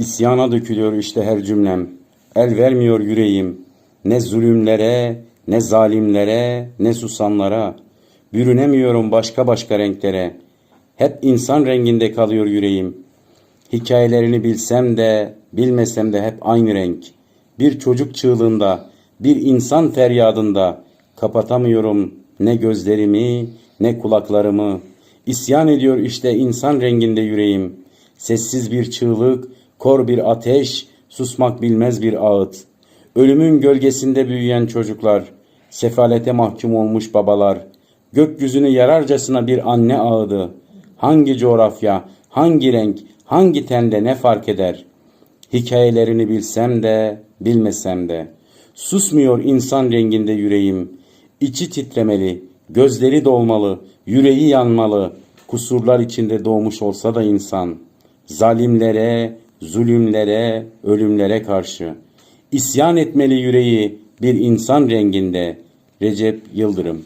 İsyana dökülüyor işte her cümlem. El vermiyor yüreğim. Ne zulümlere, ne zalimlere, ne susanlara. Bürünemiyorum başka başka renklere. Hep insan renginde kalıyor yüreğim. Hikayelerini bilsem de, bilmesem de hep aynı renk. Bir çocuk çığlığında, bir insan feryadında kapatamıyorum ne gözlerimi, ne kulaklarımı. İsyan ediyor işte insan renginde yüreğim. Sessiz bir çığlık, kor bir ateş, susmak bilmez bir ağıt. Ölümün gölgesinde büyüyen çocuklar, sefalete mahkum olmuş babalar, gökyüzünü yararcasına bir anne ağıdı. Hangi coğrafya, hangi renk, hangi tende ne fark eder? Hikayelerini bilsem de, bilmesem de. Susmuyor insan renginde yüreğim. İçi titremeli, gözleri dolmalı, yüreği yanmalı. Kusurlar içinde doğmuş olsa da insan. Zalimlere, zulümlere, ölümlere karşı. İsyan etmeli yüreği bir insan renginde. Recep Yıldırım